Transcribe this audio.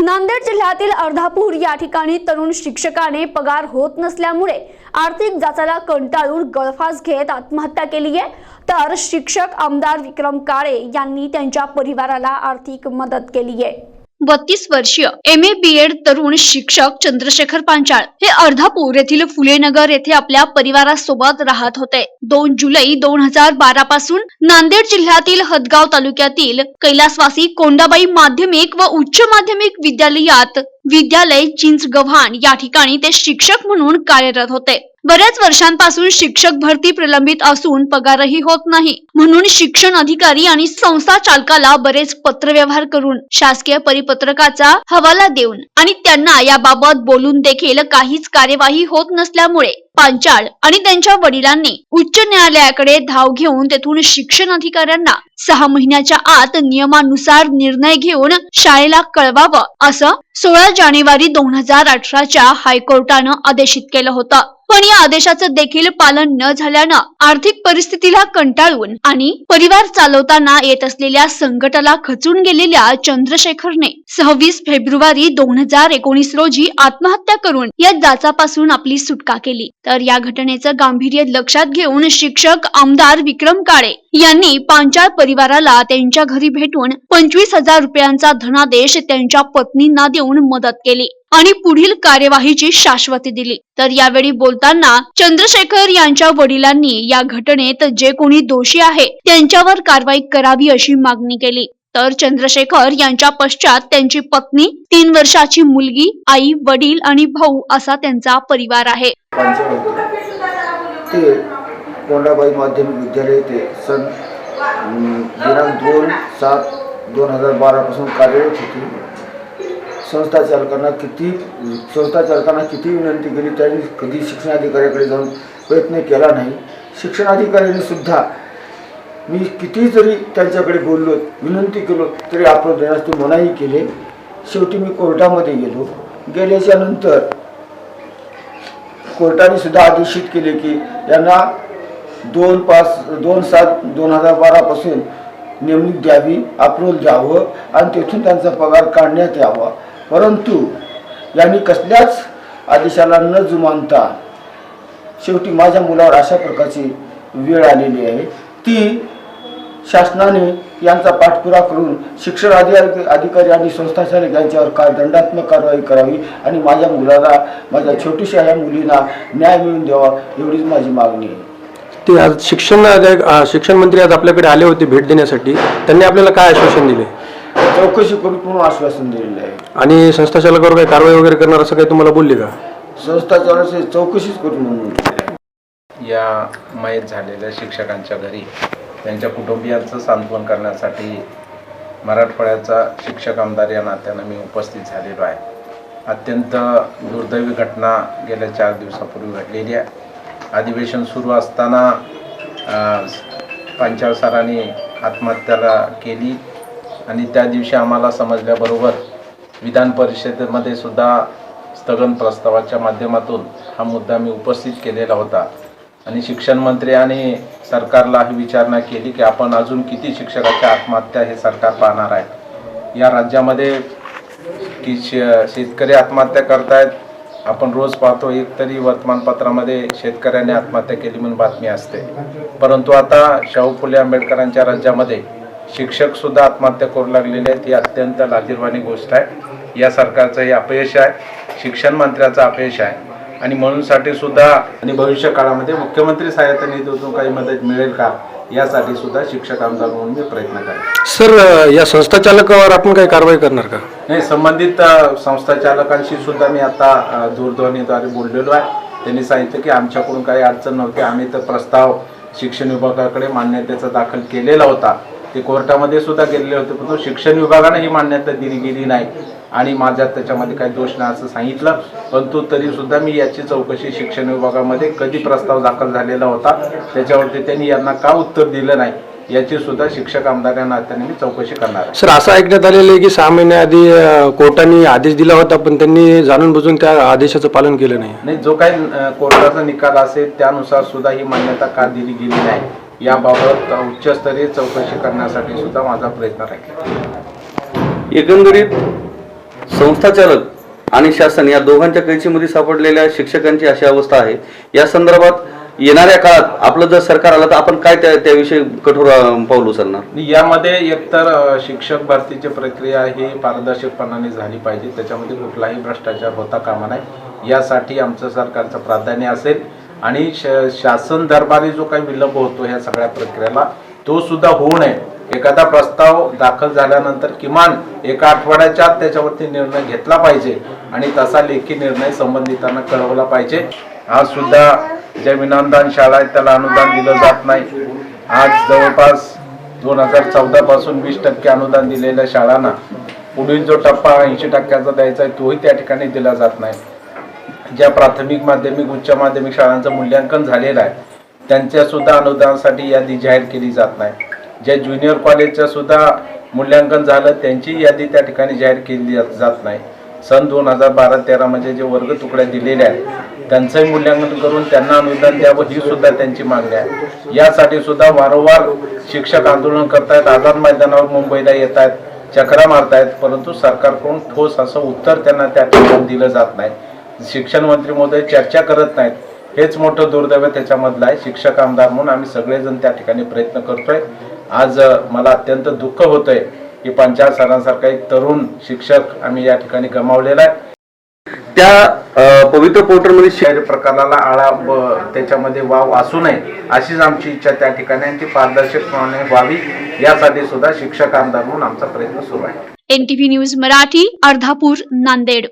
नांदेड जिल्ह्यातील अर्धापूर या ठिकाणी तरुण शिक्षकाने पगार होत नसल्यामुळे आर्थिक जाचाला कंटाळून गळफास घेत आत्महत्या केली आहे. तर शिक्षक आमदार विक्रम काळे यांनी त्यांच्या परिवाराला आर्थिक मदत केली आहे. बत्तीस वर्षीय एम ए बी एड तरुण शिक्षक चंद्रशेखर पांचाळ हे अर्धापूर येथील फुलेनगर येथे आपल्या परिवारासोबत राहत होते. दोन जुलै दोन हजार बारा पासून नांदेड जिल्ह्यातील हदगाव तालुक्यातील कैलासवासी कोंडाबाई माध्यमिक व उच्च माध्यमिक विद्यालयात विद्यालय चिंचगव्हाण या ठिकाणी ते शिक्षक म्हणून कार्यरत होते. बऱ्याच वर्षांपासून शिक्षक भरती प्रलंबित असून पगारही होत नाही. म्हणून शिक्षण अधिकारी आणि संस्था चालकाला बरेच पत्रव्यवहार करून शासकीय परिपत्रकाचा हवाला देऊन आणि त्यांना याबाबत बोलून देखील काहीच कार्यवाही होत नसल्यामुळे पांचाळ आणि त्यांच्या वडिलांनी उच्च न्यायालयाकडे धाव घेऊन तेथून शिक्षण अधिकाऱ्यांना सहा महिन्याच्या आत नियमानुसार निर्णय घेऊन शाळेला कळवावं असं सोळा जानेवारी दोन हजार अठराच्या हायकोर्टानं आदेशित केलं होतं. पण या आदेशाचं देखील पालन न झाल्यानं आर्थिक परिस्थितीला कंटाळून आणि परिवार चालवताना येत असलेल्या संकटाला खचून गेलेल्या चंद्रशेखरने सव्वीस फेब्रुवारी दोन हजार एकोणीस रोजी आत्महत्या करून या जाचापासून आपली सुटका केली. तर या घटनेचं गांभीर्य लक्षात घेऊन शिक्षक आमदार विक्रम काळे यांनी पांचाळ परिवाराला त्यांच्या घरी भेटून पंचवीस हजार रुपयांचा धनादेश त्यांच्या पत्नींना देऊन मदत केली. आणि पुढील कार्यवाहीची शाश्वती दिली. तर यावेळी बोलताना चंद्रशेखर यांच्या वडिलांनी या घटनेत जे कोणी दोषी आहे त्यांच्यावर कारवाई करावी अशी मागणी केली. तर चंद्रशेखर यांच्या पश्चात त्यांची पत्नी तीन वर्षाची मुलगी आई वडील आणि भाऊ असा त्यांचा परिवार आहे. ते कोंडाबाई माध्यमिक विद्यालय येथे सन दिनांक दोन सात दोन हजार बारापासून कार्यरत होती. संस्था चालकांना किती संस्था चालकांना किती विनंती केली त्यांनी कधी शिक्षण अधिकाऱ्याकडे जाऊन प्रयत्न केला नाही. शिक्षणाधिकाऱ्यांनी सुद्धा मी किती जरी त्यांच्याकडे बोललो विनंती केलो तरी आपण देण्यास ते मनाही केले. शेवटी मी कोर्टामध्ये गेलो. गेल्याच्यानंतर कोर्टाने सुद्धा आदेशित केले की यांना दोन पाच दोन सात दोन हजार बारापासून नेमणूक द्यावी अप्रोल द्यावं आणि तेथून त्यांचा पगार काढण्यात यावा. परंतु यांनी कसल्याच आदेशाला न जुमानता शेवटी माझ्या मुलावर अशा प्रकारची वेळ आलेली आहे. ती शासनाने यांचा पाठपुरा करून शिक्षण अधिकारी अधिकारी आणि संस्थाचालक यांच्यावर काय दंडात्मक कारवाई करावी आणि माझ्या मुलाला माझ्या छोटीशा या मुलींना न्याय मिळवून द्यावा एवढीच माझी मागणी आहे. ते आज शिक्षण शिक्षण मंत्री आज आपल्याकडे आले होते भेट देण्यासाठी. त्यांनी आपल्याला काय आश्वासन दिले? चौकशी करून म्हणून आश्वासन दिलेलं आहे. आणि संस्था चालकावर काही कारवाई वगैरे करणार असं काही तुम्हाला बोलले का? संस्था चालकाची चौकशीच करून म्हणून. या मयत झालेल्या शिक्षकांच्या घरी त्यांच्या कुटुंबियांचं सांत्वन करण्यासाठी मराठवाड्याचा शिक्षक आमदार या नात्यानं मी उपस्थित झालेलो आहे. अत्यंत दुर्दैवी घटना गेल्या चार दिवसापूर्वी घडलेली आहे. अधिवेशन सुरू असताना पांचाळ सरांनी आत्महत्याला केली. आणि त्या दिवशी आम्हाला समजल्याबरोबर विधान परिषदेमध्ये सुद्धा स्थगन प्रस्तावाच्या माध्यमातून हा मुद्दा मी उपस्थित केलेला होता. आणि शिक्षण मंत्री आणि सरकारला ही विचारणा केली की आपण अजून किती शिक्षकाच्या आत्महत्या हे सरकार पाहणार आहे. या राज्यामध्ये की श शेतकरी आत्महत्या करतायत आपण रोज पाहतो एक तरी वर्तमानपत्रामध्ये शेतकऱ्याने आत्महत्या केली म्हणून बातमी असते. परंतु आता शाहू फुले आंबेडकरांच्या राज्यामध्ये शिक्षक सुद्धा आत्महत्या करू लागलेले आहेत. ही अत्यंत लाजीरवाणी गोष्ट आहे. या सरकारचं हे अपयश आहे. शिक्षण मंत्र्याचं अपयश आहे. आणि म्हणूनसाठी सुद्धा आणि भविष्य काळामध्ये मुख्यमंत्री सहाय्यता निधीतून काही मदत मिळेल का? यासाठी सुद्धा शिक्षक आमदार म्हणून मी प्रयत्न करेन. सर या संस्था चालकावर आपण काही कारवाई करणार का? नाही संबंधित संस्था चालकांशी सुद्धा मी आता दूरध्वनीद्वारे बोललेलो आहे. त्यांनी सांगितलं की आमच्याकडून काही अडचण नव्हती. आम्ही तर प्रस्ताव शिक्षण विभागाकडे मान्यतेचा दाखल केलेला होता. ते कोर्टामध्ये सुद्धा गेलेले होते परंतु शिक्षण विभागाने ही मान्यता दिली गेली नाही. आणि माझ्या त्याच्यामध्ये काही दोष नाही असं सांगितलं परंतु तरी सुद्धा मी याची चौकशी शिक्षण विभागामध्ये कधी प्रस्ताव दाखल झालेला होता त्याच्यावरती त्यांनी यांना का उत्तर दिलं नाही? याची सुद्धा शिक्षक आमदार या नात्याने मी चौकशी करणार आहे. सर असं ऐकण्यात आलेलं आहे की सहा महिन्याआधी अ, कोर्टाने आदेश दिला होता पण त्यांनी जाणून बुजून त्या आदेशाचं पालन केलं नाही. नाही जो काही अ, कोर्टाचा निकाल असेल त्यानुसार सुद्धा ही मान्यता का दिली गेली नाही याबाबत उच्चस्तरीय चौकशी करण्यासाठी सुद्धा माझा प्रयत्न राहील. एकंदरीत संस्था चालक आणि शासन या दोघांच्या कैचीमध्ये सापडलेल्या शिक्षकांची अशी अवस्था आहे. या संदर्भात येणाऱ्या काळात आपलं जर सरकार आलं तर आपण काय त्या त्याविषयी कठोर पाऊल उचलणार? यामध्ये एकतर शिक्षक भरतीची प्रक्रिया ही पारदर्शकपणाने झाली पाहिजे. त्याच्यामध्ये कुठलाही भ्रष्टाचार होता कामा नये. यासाठी आमचं सरकारचं प्राधान्य असेल. आणि श शासन दरबारी जो काही विलंब होतो ह्या सगळ्या प्रक्रियेला तो सुद्धा होऊ नये. एखादा प्रस्ताव दाखल झाल्यानंतर किमान एका आठवड्याच्या आत त्याच्यावरती निर्णय घेतला पाहिजे. आणि तसा लेखी निर्णय संबंधितांना कळवला पाहिजे. आज सुद्धा ज्या विनामदान शाळा आहेत त्याला अनुदान दिलं जात नाही. आज जवळपास दोन हजार चौदा पासून वीस टक्के अनुदान दिलेल्या शाळांना पुढील जो टप्पा ऐंशी टक्क्याचा द्यायचा आहे तोही त्या ठिकाणी दिला जात नाही. ज्या प्राथमिक माध्यमिक उच्च माध्यमिक शाळांचं मूल्यांकन झालेलं आहे त्यांच्यासुद्धा अनुदानासाठी यादी जाहीर केली जात नाही. ज्या ज्युनियर कॉलेजचं सुद्धा मूल्यांकन झालं त्यांची यादी त्या ठिकाणी जाहीर केली जात- जात नाही. सन दोन हजार बारा तेरामध्ये जे वर्ग तुकड्या दिलेल्या आहेत त्यांचंही मूल्यांकन करून त्यांना अनुदान द्यावं ही सुद्धा त्यांची मागणी आहे. यासाठी सुद्धा वारंवार शिक्षक आंदोलन करतायत आझाद मैदानावर मुंबईला येत आहेत चक्रा मारतायत परंतु सरकारकडून ठोस असं उत्तर त्यांना त्या ठिकाणी दिलं जात नाही. शिक्षण मंत्री महोदय चर्चा करत नाहीत. हेच मोठं दुर्दैव त्याच्यामधलं आहे. शिक्षक आमदार म्हणून आम्ही सगळेजण त्या ठिकाणी प्रयत्न करतोय. आज मला अत्यंत दुःख होतंय की पंचायत सरांसारखा एक तरुण शिक्षक आम्ही या ठिकाणी गमावलेला आहे. त्या पवित्र पोर्टलमध्ये शि- शहरी प्रकाराला आळा त्याच्यामध्ये वाव असू नये अशीच आमची इच्छा त्या ठिकाणी पारदर्शक ती पारदर्शकपणे व्हावी यासाठी सुद्धा शिक्षक आमदार म्हणून आमचा प्रयत्न सुरू आहे. N T V news Marathi Ardhapur Nanded.